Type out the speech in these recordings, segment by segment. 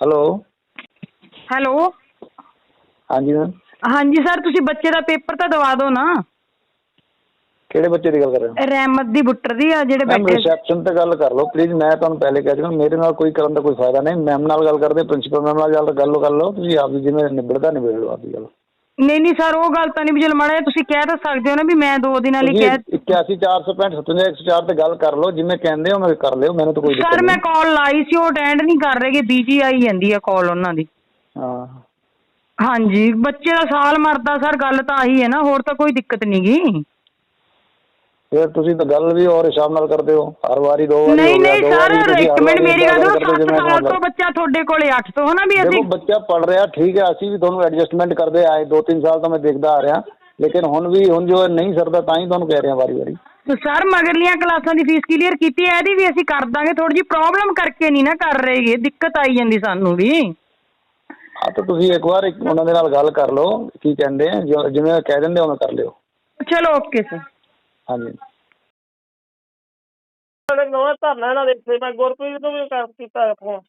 Hello hello ਹਾਂਜੀ ma'am ਹਾਂਜੀ sir ਤੁਸੀਂ ਬੱਚੇ ਦਾ ਪੇਪਰ ਤਾਂ ਦਵਾ ਦਿਓ ਨਾ। ਕਿਹੜੇ ਬੱਚੇ ਦੀ ਗੱਲ ਕਰ ਰਹੇ ਹੋ? ਰਹਿਮਤ ਦੀ ਬੁੱਟਰ ਦੀ ਆ ਜਿਹੜੇ ਮੈਮ ਬੈਠੇ ਰਿਸੈਪਸ਼ਨ ਤੇ ਗੱਲ ਕਰ ਲਓ ਪਲੀਜ਼ ਮੈਂ ਤੁਹਾਨੂੰ ਪਹਿਲੇ ਕਹਿ ਚੁੱਕਾ ਮੇਰੇ ਨਾਲ ਕੋਈ ਕਰਨ ਦਾ ਕੋਈ ਫਾਇਦਾ ਨਹੀਂ। ਮੈਮ ਨਾਲ ਗੱਲ ਕਰਦੇ ਪ੍ਰਿੰਸੀਪਲ ਮੈਮ ਨਾਲ ਗੱਲ ਕਰ ਲਓ ਤੁਸੀਂ ਆਪ ਦੀ ਜਿਵੇਂ ਨਿਬੜਦਾ ਨਿਬੜ ਲਓ ਆਪਦੀ ਗੱਲ। ਨਹੀਂ ਨਹੀਂ ਸਰ ਉਹ ਗੱਲ ਤਾਂ ਨਹੀਂ ਵੀ ਚਲ ਮਾੜਾ ਜਿਹਾ ਤੁਸੀਂ ਕਹਿ ਤਾਂ ਸਕਦੇ ਹੋ ਨਾ ਵੀ ਮੈਂ ਦੋ ਦਿਨਾਂ ਲਈ ਕਹਿ 81465 57 ਤੇ ਗੱਲ ਕਰ ਲਓ ਜਿਵੇਂ ਕਹਿੰਦੇ ਹੋ ਮੈਂ ਕਰ ਲਿਓ ਮੈਨੂੰ ਤਾਂ ਕੋਈ ਦਿੱਕਤ ਸਰ ਮੈਂ ਕਾਲ ਲਾਈ ਸੀ ਉਹ ਅਟੈਂਡ ਨਹੀਂ ਕਰ ਰਹੇਗੇ ਬੀਜੀ ਆਈ ਜਾਂਦੀ ਆ ਕਾਲ ਉਹਨਾਂ ਦੀ। ਹਾਂ। ਹਾਂਜੀ ਬੱਚੇ ਦਾ ਸਾਲ ਮਰਦਾ ਸਰ ਗੱਲ ਤਾਂ ਆਹੀ ਹੈ ਨਾ ਹੋਰ ਤਾਂ ਕੋਈ ਦਿੱਕਤ ਨਹੀਂਗੀ ਫਿਰ ਤੁਸੀਂ ਤਾਂ ਗੱਲ ਵੀ ਹੋਰ ਹਿਸਾਬ ਨਾਲ ਕਰਦੇ ਹੋ ਹਰ ਵਾਰੀ ਦੋ ਵਾਰੀ ਨਹੀਂ ਹੋ ਗਿਆ, ਨਹੀਂ ਦੋ ਸਰ ਵਾਰੀ ਤੁਸੀਂ ਇੱਕ ਹਰ ਮਿੰਟ ਵਾਰੀ ਮੇਰੀ ਗੱਲ ਸੁਣੋ ਕਰਦੇ 7 ਜਿਵੇਂ ਸਾਲ ਤੋਂ ਬੱਚਾ ਤੁਹਾਡੇ ਕੋਲੇ 8 ਤੋਂ ਹਨਾ ਵੀ ਦੇਖੋ ਅਸੀਂ ਬੱਚਾ ਪੜ ਰਿਹਾ ਠੀਕ ਹੈ ਅਸੀਂ ਵੀ ਤੁਹਾਨੂੰ ਐਡਜਸਟਮੈਂਟ ਕਰਦੇ ਆਏ 2-3 ਸਾਲ ਤੋਂ ਮੈਂ ਦੇਖਦਾ ਆ ਰਿਹਾ ਲੇਕਿਨ ਹੁਣ ਵੀ ਹੁਣ ਜੋ ਨਹੀਂ ਸਰਦਾ ਤਾਂ ਹੀ ਤੁਹਾਨੂੰ ਕਹਿ ਰਿਹਾ ਵਾਰੀ ਵਾਰੀ। ਸਰ ਮਗਰਲੀਆਂ ਕਲਾਸਾਂ ਦੀ ਫੀਸ ਕਲੀਅਰ ਕੀਤੀ ਹੈ ਇਹਦੀ ਵੀ ਅਸੀਂ ਕਰ ਦਾਂਗੇ ਥੋੜੀ ਜਿਹੀ ਪ੍ਰੋਬਲਮ ਕਰਕੇ ਨਹੀਂ ਨਾ ਕਰ ਰਹੇਗੇ ਦਿੱਕਤ ਆਈ ਜਾਂਦੀ ਸਾਨੂੰ ਵੀ। ਆ ਤਾਂ ਤੁਸੀਂ ਇੱਕ ਵਾਰ ਇੱਕ ਉਹਨਾਂ ਦੇ ਨਾਲ ਗੱਲ ਕਰ ਲਓ ਕੀ ਕਹਿੰਦੇ ਆ ਜੋ- ਜਿਵੇਂ ਕਹਿ ਦਿੰਦੇ ਉਵੇਂ ਕਰ ਲਿਓ। ਚਲੋ ਓਕੇ ਸਰ ਹਾਂਜੀ। ਸਾਡੇ ਨਵਾਂ ਧਰਨਾ ਇਹਨਾਂ ਦੇ ਇੱਥੇ ਮੈਂ ਗੁਰਪ੍ਰੀਤ ਨੂੰ ਵੀ ਕਰ ਕੀਤਾ ਫੋਨ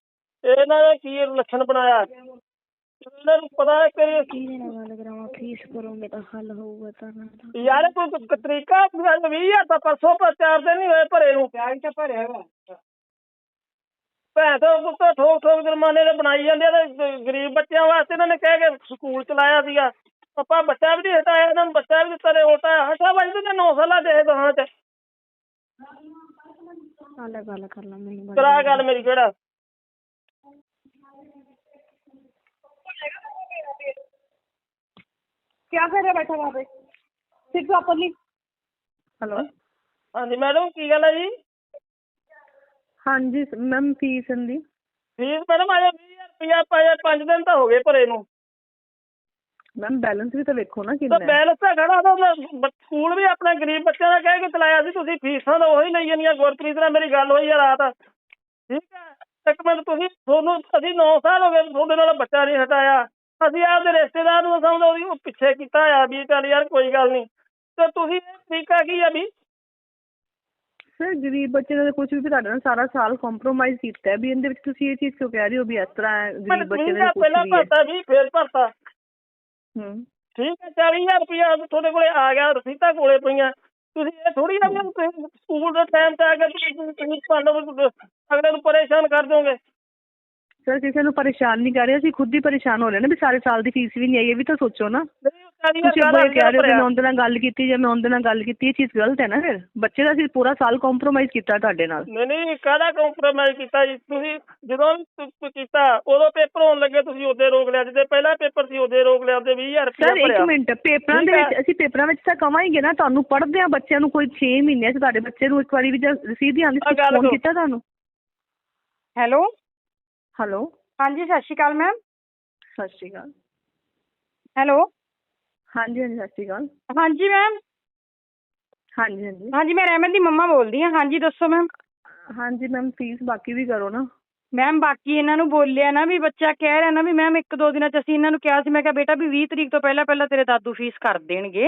ਇਹਨਾਂ ਨੇ ਕੀ ਲੱਛਣ ਬਣਾਇਆ? ਇਹਨਾਂ ਨੂੰ ਪਤਾ ਹੈ ਕਿ ਕਿਹਦੇ ਨਾਲ ਗੱਲ ਕਰਾਵਾਂ? ਫੀਸ ਕਰੋਗੇ ਤਾਂ ਹੱਲ ਹੋਊਗਾ ਤਾਂ ਨਾ ਤਾਂ। ਯਾਰ ਕੋਈ ਕ- ਤਰੀਕਾ ਵੀਹ ਹਜ਼ਾਰ ਤਾਂ ਪਰਸੋਂ ਪਰ ਚਾਰ ਦਿਨ ਨਹੀਂ ਹੋਏ ਭਰੇ ਨੂੰ। ਕਿਆਂਗ ਤੇ ਭਰਿਆ ਵਾ ਭੈਣ ਤੋਂ ਉੱਤੋਂ ਠੋਕ ਠੋਕ ਜੁਰਮਾਨੇ ਦੇ ਬਣਾਈ ਜਾਂਦੇ ਆ ਤੇ ਗਰੀਬ ਬੱਚਿਆਂ ਵਾਸਤੇ ਇਹਨਾਂ ਨੇ ਕਹਿ ਕੇ ਸਕੂਲ ਚਲਾਇਆ ਸੀਗਾ। ਪਪਾ ਬੱਚਾ ਵੀ ਨਹੀਂ ਹਟਾਇਆ ਇਹਨਾਂ ਨੂੰ ਬੱਚਾ ਵੀ ਦਿੱਤਾ ਤੇ ਉਲਟਾ ਹਟਾ ਬਾਈ ਤੇ 9 ਸਾਲਾਂ ਦੇ ਗਾਂ ਚ ਹਾਲੇ ਗੱਲ ਕਰ ਲਾ ਮੈਨੂੰ ਕਰਾ ਗੱਲ ਮੇਰੀ ਕਿਹੜਾ क्या कर रहा है बैठा वहाँ पे सिट प्रॉपरली ਹੈਲੋ ਹਾਂਜੀ ਮੈਡਮ ਕੀ ਗੱਲ ਹੈ ਜੀ ਹਾਂਜੀ ਮੈਮ ਫੀਸ ਦੀ ਫੀਸ ਮੈਡਮ ਆਜੇ 20000 ਰੁਪਇਆ ਪਾਇਆ 5 ਦਿਨ ਤਾਂ ਹੋ ਗਏ ਭਰੇ ਨੂੰ ਮੈਮ ਬੈਲੈਂਸ ਵੀ ਤਾਂ ਵੇਖੋ ਨਾ ਤਾਂ ਕਿੰਨਾ ਹੈ। ਬੈਲੈਂਸ ਤਾਂ ਖੜਾ ਤਾਂ ਮੈਂ ਬ- ਸਕੂਲ ਵੀ ਆਪਣੇ ਗਰੀਬ ਬੱਚਿਆਂ ਦਾ ਕਹਿ ਕੇ ਚਲਾਇਆ ਸੀ ਤੁਸੀਂ ਫੀਸਾਂ ਤਾਂ ਉਹੀ ਲਈ ਜਾਂਦੀਆਂ ਗੁਰਪ੍ਰੀਤ ਨਾਲ ਮੇਰੀ ਗੱਲ ਹੋਈ ਆ ਰਾਤ। ਠੀਕ ਹੈ ਇੱਕ ਮਿੰਟ ਤੁਸੀਂ ਤੁਹਾਨੂੰ ਅਸੀਂ 9 ਸਾਲ ਹੋ ਗਏ ਤੁਹਾਡੇ ਨਾਲ ਬੱਚਾ ਨਹੀਂ ਹਟਾਇਆ। ਅਸੀਂ ਆਪਦੇ ਰਿਸ਼ਤੇਦਾਰ ਨੂੰ ਸਮਝੋ ਉਹਦੀ ਉਹ ਪਿੱਛੇ ਕੀਤਾ ਆ ਵੀ ਚੱਲ ਯਾਰ ਕੋਈ ਗੱਲ ਨਹੀਂ। ਤੇ ਤੁਸੀਂ ਇਹ ਤਰੀਕਾ ਕੀ ਆ ਵੀ? ਸਰ ਗਰੀਬ ਬੱਚੇ ਦਾ ਕੁਝ ਵੀ ਤੁਹਾਡੇ ਨਾਲ ਸਾਰਾ ਸਾਲ ਕੰਪਰੋਮਾਈਜ਼ ਕੀਤਾ ਹੈ ਵੀ ਇਹਦੇ ਵਿੱਚ ਤੁਸੀਂ ਇਹ ਚੀਜ਼ ਕਿਉਂ ਕਹਿ ਰਹੇ ਹੋ ਵੀ ਇਸ ਤਰ੍ਹਾਂ ਹੈ ਗਰੀਬ ਬੱਚੇ ਦਾ ਕੁਝ ਪਹਿਲਾਂ ਵੀ ਹੈ। ਭਰਤਾ ਵੀ ਫੇਰ ਭਰਤਾ। ਠੀਕ ਹੈ 40000 ਰੁਪਇਆ ਤੁਹਾਡੇ ਕੋਲੇ ਆ ਗਿਆ ਰਸੀਦਾਂ ਕੋਲੇ ਪਈਆਂ। ਤੁਸੀਂ ਇਹ ਥੋੜੀ ਨਾ ਵੀ ਤੁਸੀਂ ਸਕੂਲ ਦੇ ਟਾਈਮ ਤੇ ਆ ਕੇ ਤੁਸੀਂ ਤੁਸੀਂ ਤੁਹਾਨੂੰ ਅਗਲੇ ਨੂੰ ਪਰੇਸ਼ਾਨ ਕਰ ਦੋਗੇ ਸਰ ਕਿਸੇ ਨੂੰ ਪਰੇਸ਼ਾਨ ਨਹੀਂ ਕਰ ਰਹੇ ਅਸੀਂ ਖੁਦ ਹੀ ਪਰੇਸ਼ਾਨ ਹੋ ਰਹੇ ਨੇ ਵੀ ਸਾਰੇ ਸਾਲ ਦੀ ਫੀਸ ਵੀ ਨਹੀਂ ਆਈ ਇਹ ਵੀ ਤਾਂ ਸੋਚੋ ਨਾ। ਨਹੀਂ ਤੁਸੀਂ ਅੱਗੋਂ ਇਹ ਕਹਿ ਰਹੇ ਹੋ। ਮੈਂ ਉਹਦੇ ਨਾਲ ਗੱਲ ਕੀਤੀ ਜਾਂ ਮੈਂ ਉਹਦੇ ਨਾਲ ਗੱਲ ਕੀਤੀ ਇਹ ਚੀਜ਼ ਗਲਤ ਹੈ ਨਾ ਫਿਰ। ਬੱਚੇ ਦਾ ਅਸੀਂ ਪੂਰਾ ਸਾਲ ਕੰਪਰੋਮਾਈਜ਼ ਕੀਤਾ ਤੁਹਾਡੇ ਨਾਲ। ਨਹੀਂ ਨਹੀਂ ਕਾਹਦਾ ਕੰਪਰੋਮਾਈਜ਼ ਕੀਤਾ ਜੀ? ਤੁਸੀਂ ਜਦੋਂ ਵੀ ਕੀਤਾ ਉਦੋਂ ਪੇਪਰ ਹੋਣ ਲੱਗੇ ਤੁਸੀਂ ਉਹਦੇ ਰੋਕ ਲਿਆ ਜਿਹਦੇ ਪਹਿਲਾ ਪੇਪਰ ਸੀ ਉਹਦੇ ਰੋਕ ਲਿਆ ਉਹਦੇ 20000 ਰੁਪਇਆ ਸਰ ਇੱਕ ਮਿੰਟ ਪੇਪਰਾਂ ਦੇ। ਵਿੱਚ ਅਸੀਂ ਪੇਪਰਾਂ ਵਿੱਚ ਤਾਂ ਕਵਾਂਗੇ ਨਾ ਤੁਹਾਨੂੰ ਪੜ੍ਹਦੇ ਆ ਬੱਚਿਆਂ ਨੂੰ ਕੋਈ 6 ਮਹੀਨੇ 'ਚ ਤੁਹਾਡੇ ਬੱਚੇ ਨੂੰ ਇੱਕ ਵਾਰੀ ਵੀ ਜਦ ਰਸੀਦ ਹੀ ਆਹ ਸੀ ਫੋਨ। ਕੀਤਾ ਤੁਹਾਨੂੰ? ਹੈਲੋ? ਹੈਲੋ? ਹਾਂਜੀ ਸਤਿ ਸ਼੍ਰੀ ਅਕਾਲ ਮੈਮ ਸਤਿ ਸ਼੍ਰੀ ਅਕਾਲ। ਹੈਲੋ? ਹਾਂਜੀ ਹਾਂਜੀ ਸਤਿ ਸ਼੍ਰੀ ਅਕਾਲ। ਹਾਂਜੀ ਮੈਮ ਹਾਂਜੀ ਹਾਂਜੀ। ਹਾਂਜੀ ਮੈਂ ਰਹਿਮਤ ਦੀ ਮੰਮਾ ਬੋਲਦੀ ਹਾਂ। ਹਾਂਜੀ ਦੱਸੋ ਮੈਮ ਹਾਂਜੀ ਮੈਮ ਫੀਸ ਬਾਕੀ ਵੀ ਕਰੋ ਨਾ। ਮੈਮ ਬਾਕੀ ਇਹਨਾਂ ਨੂੰ ਬੋਲਿਆ ਨਾ ਵੀ ਬੱਚਾ ਕਹਿ ਰਿਹਾ ਨਾ ਵੀ ਮੈਮ ਇੱਕ ਦੋ ਦਿਨਾਂ ਚ ਅਸੀਂ ਇਹਨਾਂ ਨੂੰ ਕਿਹਾ ਸੀ ਮੈਂ ਕਿਹਾ ਬੇਟਾ ਵੀ 20 ਤਰੀਕ ਤੋਂ ਪਹਿਲਾਂ ਪਹਿਲਾਂ ਤੇਰੇ ਦਾਦੂ ਫੀਸ ਕਰ ਦੇਣਗੇ।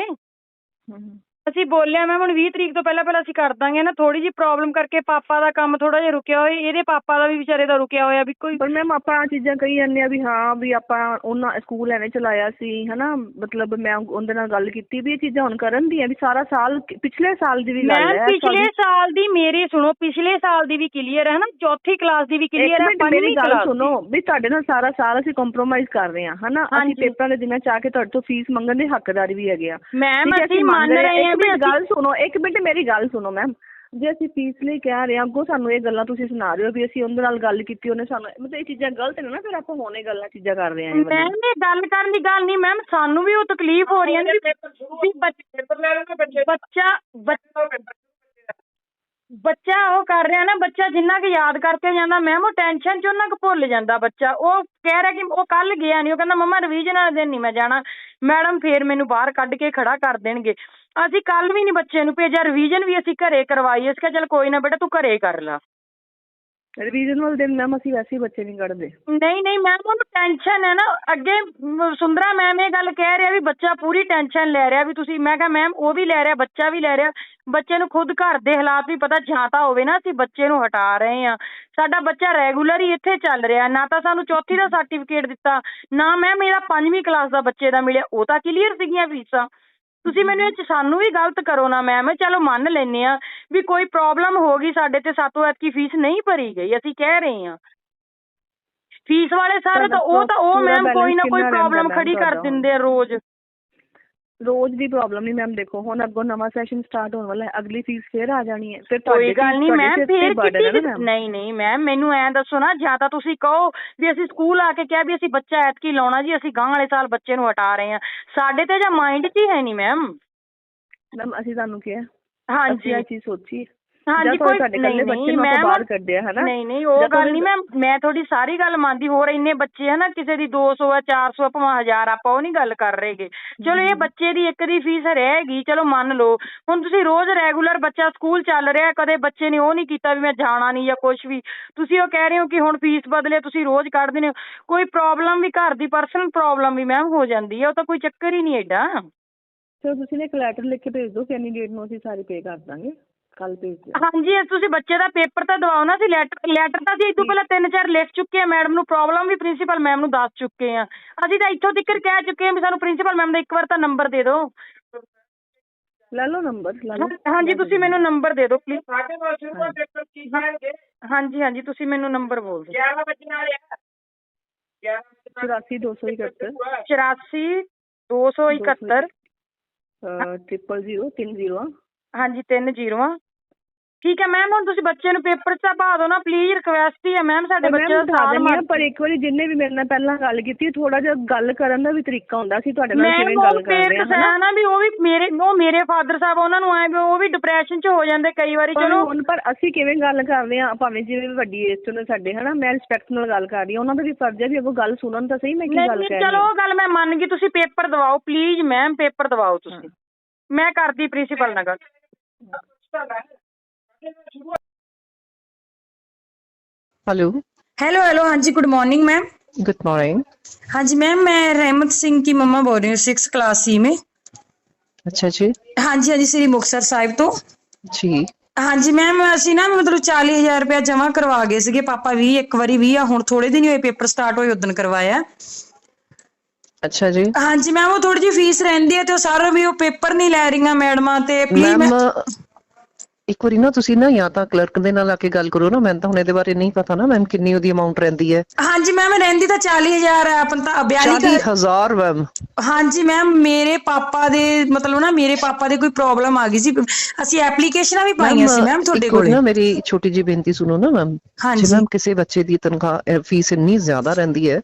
ਹਮ ਅਸੀਂ ਬੋਲਿਆ ਮੈਮ ਹੁਣ 20 ਤਰੀਕ ਤੋਂ ਪਹਿਲਾਂ ਪਹਿਲਾਂ ਅਸੀਂ ਕਰ ਦਾਂਗੇ ਨਾ ਥੋੜੀ ਜਿਹੀ ਪ੍ਰੋਬਲਮ ਕਰਕੇ ਪਾਪਾ ਦਾ ਕੰਮ ਥੋੜਾ ਜਿਹਾ ਰੁਕਿਆ ਹੋਇਆ ਇਹਦੇ ਪਾਪਾ ਦਾ ਵੀ ਵਿਚਾਰੇ ਦਾ ਰੁਕਿਆ ਹੋਇਆ ਵੀ ਕੋਈ ਪਰ ਮੈਮ ਆਪਾਂ ਆਹ ਚੀਜ਼ਾਂ ਕਹੀ ਜਾਂਦੇ ਆ ਵੀ ਹਾਂ ਵੀ ਆਪਾਂ ਉਹਨਾਂ ਸਕੂਲ ਐਵੇਂ ਚਲਾਇਆ ਸੀ ਹਨਾ? ਮਤਲਬ ਮੈਂ ਉਹਦੇ ਨਾਲ ਗੱਲ ਕੀਤੀ ਵੀ ਇਹ ਚੀਜ਼ਾਂ ਹੁਣ ਕਰਨ ਦੀਆਂ ਵੀ ਸਾਰਾ ਸਾਲ ਪਿਛਲੇ ਸਾਲ ਦੀ ਵੀ ਗੱਲ ਮੈਮ ਹੈ ਪਿਛਲੇ ਸਾਲ ਦੀ ਮੇਰੀ ਸੁਣੋ ਪਿਛਲੇ ਸਾਲ ਦੀ ਵੀ ਕਲੀਅਰ ਹੈ ਨਾ ਚੌਥੀ ਕਲਾਸ ਦੀ ਵੀ ਕਲੀਅਰ ਹੈ ਪੰਜਵੀਂ ਗੱਲ ਕਲਾਸ ਸੁਣੋ ਵੀ ਤੁਹਾਡੇ ਨਾਲ ਸਾਰਾ ਸਾਲ ਅਸੀਂ ਕੰਪਰੋਮਾਈਜ਼ ਕਰ ਰਹੇ ਹਾਂ ਹਨਾ? ਅਸੀਂ। ਪੇਪਰਾਂ ਦੇ ਦਿਨਾਂ ਚ ਆ ਕੇ ਤੁਹਾਡੇ ਤੋਂ ਫੀਸ ਮੰਗਣ ਦੇ ਹੱਕਦਾਰ ਵੀ ਹੈਗੇ ਆ। ਮੈਮ ਅਸੀਂ ਮੰਨ ਰਹੇ ਹਾਂ ਮਿੰਟ ਗੱਲ ਸੁਣੋ ਇੱਕ ਮਿੰਟ ਮੇਰੀ ਗੱਲ ਸੁਣੋ ਮੈਮ ਜੇ ਅਸੀਂ ਫੀਸ ਲਈ ਕਹਿ ਰਹੇ ਹਾਂ ਅੱਗੋਂ ਸਾਨੂੰ ਇਹ ਗੱਲਾਂ ਤੁਸੀਂ ਸੁਣਾ ਰਹੇ ਹੋ ਵੀ ਅਸੀਂ ਉਹਦੇ ਨਾਲ ਗੱਲ ਕੀਤੀ ਉਹਨੇ ਸਾਨੂੰ ਮਤਲਬ ਇਹ ਚੀਜ਼ਾਂ ਗਲਤ ਨੇ ਨਾ ਫਿਰ ਆਪਾਂ ਹੁਣੇ ਗੱਲਾਂ ਚੀਜ਼ਾਂ ਕਰ ਰਹੇ ਹਾਂ ਇਹ ਵਾਲੀਆਂ। ਮੈਮ ਇਹ ਗੱਲ ਕਰਨ ਦੀ ਗੱਲ ਨਹੀਂ ਮੈਮ ਸਾਨੂੰ ਵੀ ਉਹ ਤਕਲੀਫ ਹੋ ਰਹੀ ਹੈ ਨਾ ਵੀ- ਪੇਪਰ ਲੈ ਬੱਚ- ਬੱਚਾ ਉਹ ਕਰ ਰਿਹਾ ਨਾ ਬੱਚਾ ਜਿੰਨਾ ਕੁ ਯਾਦ ਕਰਕੇ ਜਾਂਦਾ ਮੈਮ ਉਹ ਟੈਨਸ਼ਨ ਚ ਉਹਨਾਂ ਕੁ ਭੁੱਲ ਜਾਂਦਾ ਬੱਚਾ। ਉਹ ਕਹਿ ਰਿਹਾ ਕਿ ਉਹ ਕੱਲ ਗਿਆ ਨਹੀਂ ਉਹ ਕਹਿੰਦਾ ਮੰਮਾ ਰਿਵੀਜ਼ਨ ਵਾਲੇ ਦਿਨ ਨਹੀਂ ਮੈਂ ਜਾਣਾ। ਮੈਡਮ ਫੇਰ ਮੈਨੂੰ ਬਾਹਰ ਕੱਢ ਕੇ ਖੜਾ ਕਰ ਦੇਣਗੇ। ਅਸੀਂ ਕੱਲ ਵੀ ਨਹੀਂ ਬੱਚੇ ਨੂੰ ਭੇਜਿਆ ਰਿਵੀਜ਼ਨ ਵੀ ਅਸੀਂ ਘਰੇ ਕਰਵਾਈ ਅਸੀਂ ਕਿਹਾ ਚੱਲ ਕੋਈ ਨਾ ਬੇਟਾ ਤੂੰ ਘਰੇ ਕਰ ਲਾ। ਰਿਵੀਜ਼ਨ ਵਾਲੇ ਦਿਨ ਮੈਮ ਅਸੀਂ ਵੈਸੇ ਹੀ ਬੱਚੇ ਨਹੀਂ ਕੱਢਦੇ। ਨਹੀਂ ਨਹੀਂ ਮੈਮ ਉਹਨੂੰ ਟੈਨਸ਼ਨ ਹੈ ਨਾ ਅੱਗੇ ਮ, ਸੁੰਦਰਾ ਮੈਮ ਇਹ ਗੱਲ ਕਹਿ ਰਿਹਾ ਵੀ ਬੱਚਾ ਪੂਰੀ ਟੈਨਸ਼ਨ ਲੈ ਰਿਹਾ ਵੀ ਤੁਸੀਂ ਮੈਂ ਕਿਹਾ ਮੈਮ ਉਹ ਵੀ ਲੈ ਰਿਹਾ ਬੱਚਾ ਵੀ ਲੈ ਰਿਹਾ ਬੱਚੇ ਨੂੰ ਖੁਦ ਘਰ ਦੇ ਹਾਲਾਤ ਵੀ ਪਤਾ ਜਾਂ ਤਾਂ ਹੋਵੇ ਨਾ ਅਸੀਂ ਬੱਚੇ ਨੂੰ ਹਟਾ ਰਹੇ ਆ ਸਾਡਾ ਬੱਚਾ ਰੈਗੂਲਰ ਹੀ ਇੱਥੇ ਚੱਲ ਰਿਹਾ ਨਾ ਤਾਂ ਸਾਨੂੰ ਚੌਥੀ ਦਾ ਸਰਟੀਫਿਕੇਟ ਦਿੱਤਾ ਨਾ ਮੈਮ ਮੇਰਾ ਪੰਜਵੀਂ ਕਲਾਸ ਦਾ ਬੱਚੇ ਦਾ ਮਿਲਿਆ ਉਹ ਤਾਂ ਕਲੀਅਰ ਸੀਗੀਆਂ ਫੀਸਾਂ ਤੁਸੀਂ ਮੈਨੂੰ ਇਹ 'ਚ ਸਾਨੂੰ ਵੀ ਗਲਤ ਕਰੋ ਨਾ ਮੈਮ ਚਲੋ ਮੰਨ ਲੈਨੇ ਆ ਵੀ ਕੋਈ ਪ੍ਰੋਬਲਮ ਹੋ ਗਈ ਸਾਡੇ ਤੇ ਸਾਤੋਂ ਐਤਕੀ ਫੀਸ ਨਹੀਂ ਭਰੀ ਗਈ ਅਸੀਂ ਕਹਿ ਰਹੇ ਆ ਫੀਸ ਵਾਲੇ ਸਾਰੇ ਤਾਂ ਉਹ ਤਾਂ ਉਹ ਮੈਮ ਕੋਈ ਨਾ ਕੋਈ ਪ੍ਰੋਬਲਮ ਖੜੀ ਕਰ? ਦਿੰਦੇ ਆ ਰੋਜ਼। ਰੋਜ਼ ਦੀ ਪ੍ਰੋਬਲਮ ਨਹੀਂ ਮੈਮ ਦੇਖੋ ਹੁਣ ਅੱਗੋਂ ਨਵਾਂ ਸੈਸ਼ਨ ਸਟਾਰਟ ਹੋਣ ਵਾਲਾ ਹੈ ਅਗਲੀ ਫੀਸ ਫੇਰ ਆ ਜਾਣੀ ਹੈ ਫਿਰ ਕੋਈ ਗੱਲ ਨਹੀਂ ਮੈਮ ਫੇਰ ਹੈ ਮੈਮ ਨਹੀਂ ਨਹੀਂ ਮੈਮ ਮੈਨੂੰ ਐਂ ਦੱਸੋ ਨਾ ਜਾਂ ਤਾਂ ਤੁਸੀਂ ਕਹੋ ਵੀ ਅਸੀਂ ਸਕੂਲ ਆ ਕੇ ਕਿਹਾ ਵੀ ਅਸੀਂ ਬੱਚਾ ਐਤਕੀ ਲਾਉਣਾ ਜੀ ਅਸੀਂ ਗਾਂ ਵਾਲੇ ਸਾਲ ਬੱਚੇ ਨੂੰ ਹਟਾ ਰਹੇ ਆ ਸਾਡੇ ਤੇ ਜਾਂ ਮਾਈਂਡ 'ਚ ਹੀ ਹੈ ਨਹੀਂ ਮੈਮ ਮੈਮ ਅਸੀਂ ਤੁਹਾਨੂੰ ਕਿਹਾ ਹਾਂਜੀ। ਇਹ ਚੀਜ਼ ਸੋਚੀ। ਹਾਂਜੀ ਕੋਈ ਨਹੀਂ ਨਹੀਂ ਹਨਾ? ਉਹ ਗੱਲ ਨਹੀਂ ਮੈਮ ਮੈਂ ਤੁਹਾਡੀ ਸਾਰੀ ਗੱਲ ਮੰਨਦੀ ਹੋਰ ਇੰਨੇ ਬੱਚੇ ਆ ਨਾ ਕਿਸੇ ਦੀ 200 ਆ 400 ਆ ਭਾਵੇਂ 1000 ਆਪਾਂ ਉਹ ਨਹੀਂ ਗੱਲ ਕਰ ਰਹੇਗੇ ਚਲੋ ਇਹ ਬੱਚੇ ਦੀ ਇੱਕ ਦੀ ਫੀਸ ਰਹੇਗੀ ਚਲੋ ਮੰਨ ਲਓ। ਹੁਣ ਤੁਸੀਂ ਰੋਜ਼ ਰੈਗੂਲਰ ਬੱਚਾ ਸਕੂਲ ਚੱਲ ਰਿਹਾ ਕਦੇ ਬੱਚੇ ਨੇ ਉਹ ਨਹੀਂ ਕੀਤਾ ਵੀ ਮੈਂ ਜਾਣਾ ਨਹੀਂ ਜਾਂ ਕੁਝ ਵੀ। ਤੁਸੀਂ ਉਹ ਕਹਿ ਰਹੇ ਹੋ ਕਿ ਹੁਣ ਫੀਸ ਬਦਲੇ ਤੁਸੀਂ ਰੋਜ਼ ਕੱਢਦੇ ਨੇ ਕੋਈ ਪ੍ਰੋਬਲਮ ਵੀ ਘਰ ਦੀ ਪਰਸਨਲ ਪ੍ਰੋਬਲਮ ਵੀ ਮੈਮ ਹੋ ਜਾਂਦੀ ਹੈ ਉਹ ਤਾਂ ਕੋਈ ਚੱਕਰ ਹੀ ਨਹੀਂ ਐਡਾ। ਚਲੋ ਤੁਸੀਂ ਨੇ ਇੱਕ ਲੈਟਰ ਲਿਖ ਕੇ ਭੇਜ ਦਿਓ ਕੈਂਡੀਡੇਟ ਨੂੰ ਅਸੀਂ ਸਾਰੇ ਪੇ ਕਰ ਦਾਂਗੇ। ਕੱਲ ਭੇਜ ਦਿਓ। ਹਾਂਜੀ ਇਹ ਤੁਸੀਂ ਬੱਚੇ ਦਾ ਪੇਪਰ ਤਾਂ ਦਵਾਓ ਨਾ ਸੀ ਲੈਟਰ ਲੈਟਰ ਤਾਂ ਅਸੀਂ ਇਹ ਤੋਂ ਪਹਿਲਾਂ ਤਿੰਨ ਚਾਰ ਲਿਖ ਚੁੱਕੇ ਆ ਮੈਡਮ ਨੂੰ ਪ੍ਰੋਬਲਮ ਵੀ ਪ੍ਰਿੰਸੀਪਲ ਮੈਮ ਨੂੰ ਦੱਸ ਚੁੱਕੇ ਆ। ਅਸੀਂ ਤਾਂ ਇੱਥੋਂ ਤੱਕ ਕਹਿ ਚੁੱਕੇ ਆ ਵੀ ਸਾਨੂੰ ਪ੍ਰਿੰਸੀਪਲ ਮੈਮ ਦਾ ਇੱਕ ਵਾਰ ਤਾਂ ਨੰਬਰ ਦੇ ਦਿਓ। ਲੈ ਲਓ ਨੰਬਰ ਲੈ ਲਓ। ਹਾਂਜੀ ਤੁਸੀਂ ਮੈਨੂੰ ਨੰਬਰ ਦੇ ਦਿਓ ਪਲੀਜ਼ ਹਾਂਜੀ ਹਾਂਜੀ ਤੁਸੀਂ ਮੈਨੂੰ ਨੰਬਰ ਬੋਲ ਦਿਓ। 84 271 84 271 ਟ੍ਰਿਪਲ 0 ਤਿੰਨ ਜ਼ੀਰੋ ਹਾਂਜੀ ਤਿੰਨ ਜ਼ੀਰੋਆਂ ਠੀਕ ਹੈ ਮੈਮ ਹੁਣ ਤੁਸੀਂ ਬੱਚੇ ਨੂੰ ਪੇਪਰ 'ਚ ਤਾਂ ਪਾ ਦਿਓ ਨਾ ਪਲੀਜ਼ ਰਿਕਵੈਸਟ ਹੀ ਹੈ ਮੈਮ ਸਾਡੇ ਬੱਚੇ ਦਾ ਸਾਲ ਮਾਰ ਪਰ ਇੱਕ ਵਾਰੀ ਜਿੰਨੇ ਵੀ ਮੇਰੇ ਨਾਲ ਪਹਿਲਾਂ ਗੱਲ ਕੀਤੀ ਥੋੜਾ ਜਿਹਾ ਗੱਲ ਕਰਨ ਦਾ ਵੀ ਤਰੀਕਾ ਹੁੰਦਾ ਸੀ ਤੁਹਾਡੇ ਨਾਲ ਕਿਵੇਂ ਗੱਲ ਉਹ ਕਰਦੇ ਆ ਪੇਰੈਂਟਸ ਹਨਾ? ਹੈ ਨਾ ਵੀ ਉਹ ਵੀ ਮੇਰੇ ਉਹ ਮੇਰੇ ਫਾਦਰ ਸਾਹਿਬ ਉਹਨਾਂ ਨੂੰ ਆਏ ਵੀ ਉਹ ਵੀ ਡਿਪਰੈਸ਼ਨ 'ਚ ਹੋ ਜਾਂਦੇ ਕਈ ਵਾਰੀ ਚਲੋ। ਹੁਣ ਪਰ ਅਸੀਂ ਕਿਵੇਂ ਗੱਲ ਕਰਦੇ ਆ ਭਾਵੇਂ ਜਿਵੇਂ ਵੀ ਵੱਡੀ ਏਜ ਤੋਂ ਨੇ ਸਾਡੇ ਹਨਾ? ਮੈਂ ਰਿਸਪੈਕਟ ਨਾਲ ਗੱਲ ਕਰ ਰਹੀ ਹਾਂ ਉਹਨਾਂ ਦਾ ਵੀ ਫਰਜ਼ ਹੈ ਵੀ ਅੱਗੋਂ ਗੱਲ ਸੁਣਨ ਤਾਂ ਸਹੀ ਮੈਂ ਕੀ ਗੱਲ ਕਹਿ ਰਹੀ ਚਲੋ ਹਾਂ? ਉਹ ਗੱਲ ਮੈਂ ਮੰਨ ਗਈ ਤੁਸੀਂ ਪੇਪਰ ਦਵਾਓ ਪਲੀਜ਼ ਮੈਮ ਪੇਪਰ ਦਵਾਓ ਤੁਸੀਂ। ਮੈਂ ਕਰਦੀ ਪ੍ਰਿੰਸੀਪਲ ਨਾਲ ਗੱਲ। हेलो हेलो हेलो हाँ जी good morning ma'am good morning हाँ जी मैम मैं रहमत सिंह की मम्मा बोल रही हूँ सिक्स क्लास सी में अच्छा जी हाँ जी हाँ जी श्री ਮੁਕਤਸਰ ਸਾਹਿਬ ਤੋਂ जी ਹਾਂਜੀ ਮੈਮ ਅਸੀਂ ਨਾ ਮਤਲਬ 40000 ਰੁਪਇਆ ਜਮ੍ਹਾਂ ਕਰਵਾ ਗਏ ਸੀਗੇ ਪਾਪਾ 20 ਇੱਕ ਵਾਰੀ 20 ਆ ਹੁਣ ਥੋੜੇ ਦਿਨ ਹੀ ਹੋਏ ਪੇਪਰ ਸਟਾਰਟ ਹੋਏ ਉਦੋਂ ਕਰਵਾਇਆ अच्छा जी ਹਾਂਜੀ ਮੈਮ ਉਹ ਥੋੜੀ ਜਿਹੀ ਫੀਸ ਰਹਿੰਦੀ ਹੈ ਤੇ ਉਹ ਸਾਰਾ ਵੀ ਉਹ ਪੇਪਰ ਨਹੀਂ ਲੈ ਰਹੀਆਂ ਮੈਡਮਾਂ ਤੇ ਪਲੀਜ਼ ਮੈਮ ਇੱਕ ਵਾਰੀ ਨਾ ਤੁਸੀਂ ਨਾ ਜਾਂ ਤਾਂ ਕਲਰਕ ਦੇ ਨਾਲ ਆ ਕੇ ਗੱਲ ਕਰੋ ਨਾ ਮੈਨੂੰ ਤਾਂ ਹੁਣ ਇਹਦੇ ਬਾਰੇ ਨਹੀਂ ਪਤਾ ਨਾ ਮੈਮ ਕਿੰਨੀ ਉਹਦੀ ਅਮਾਉਂਟ ਰਹਿੰਦੀ ਹੈ। ਹਾਂਜੀ ਮੈਮ ਰਹਿੰਦੀ ਤਾਂ 40000 ਹੈ ਆਪਨ ਤਾਂ 42 40000 ਮੈਮ। ਹਾਂਜੀ ਮੈਮ ਮੇਰੇ ਪਾਪਾ ਦੇ ਮਤਲਬ ਨਾ ਮੇਰੇ ਪਾਪਾ ਦੇ ਕੋਈ ਪ੍ਰੋਬਲਮ ਆ ਗਈ ਸੀ। ਅਸੀਂ ਐਪਲੀਕੇਸ਼ਨਾਂ ਵੀ ਪਾਈਆਂ ਸੀ ਮੈਮ ਤੁਹਾਡੇ ਕੋਲੇ। ਨਾ ਮੇਰੀ ਛੋਟੀ ਜੀ ਬੇਨਤੀ ਸੁਣੋ ਨਾ ਮੈਮ। ਹਾਂਜੀ। ਮੈਮ ਕਿਸੇ ਬੱਚੇ ਦੀ ਤਨਖਾਹ ਫੀਸ ਇੰਨੀ ਜ਼ਿਆਦਾ ਰਹਿੰਦੀ ਹੈ